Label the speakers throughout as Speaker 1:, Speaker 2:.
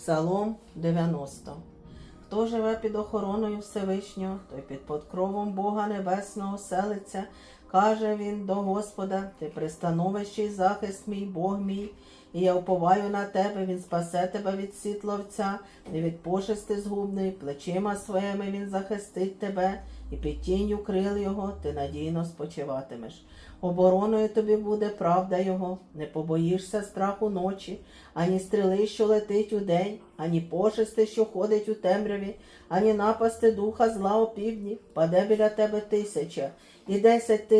Speaker 1: Псалом 90. Хто живе під охороною Всевишнього, той під подкровом Бога Небесного селиться, каже він до Господа, ти пристановище й захист мій, Бог мій, і я уповаю на тебе, він спасе тебе від сітловця, не від пошести згубної, плечима своїми він захистить тебе, і під тінню крил його ти надійно спочиватимеш. Обороною тобі буде правда його, не побоїшся страху ночі, ані стріли, що летить у день, ані пошести, що ходить у темряві, ані напасти духа зла у півдні, паде біля тебе тисяча, і десять тисяч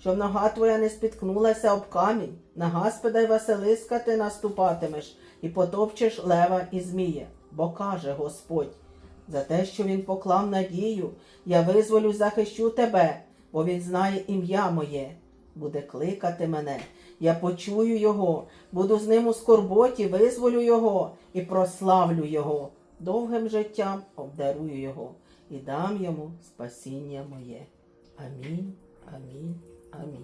Speaker 1: щоб нога твоя не спіткнулася об камінь. На Гаспеда й Василиска ти наступатимеш, і потопчеш лева і змія. Бо каже Господь. За те, що він поклав надію, я визволю, захищу тебе, бо він знає ім'я моє. Буде кликати мене, я почую його, буду з ним у скорботі, визволю його і прославлю його. Довгим життям обдарую його і дам йому спасіння моє. Амінь, амінь, I 你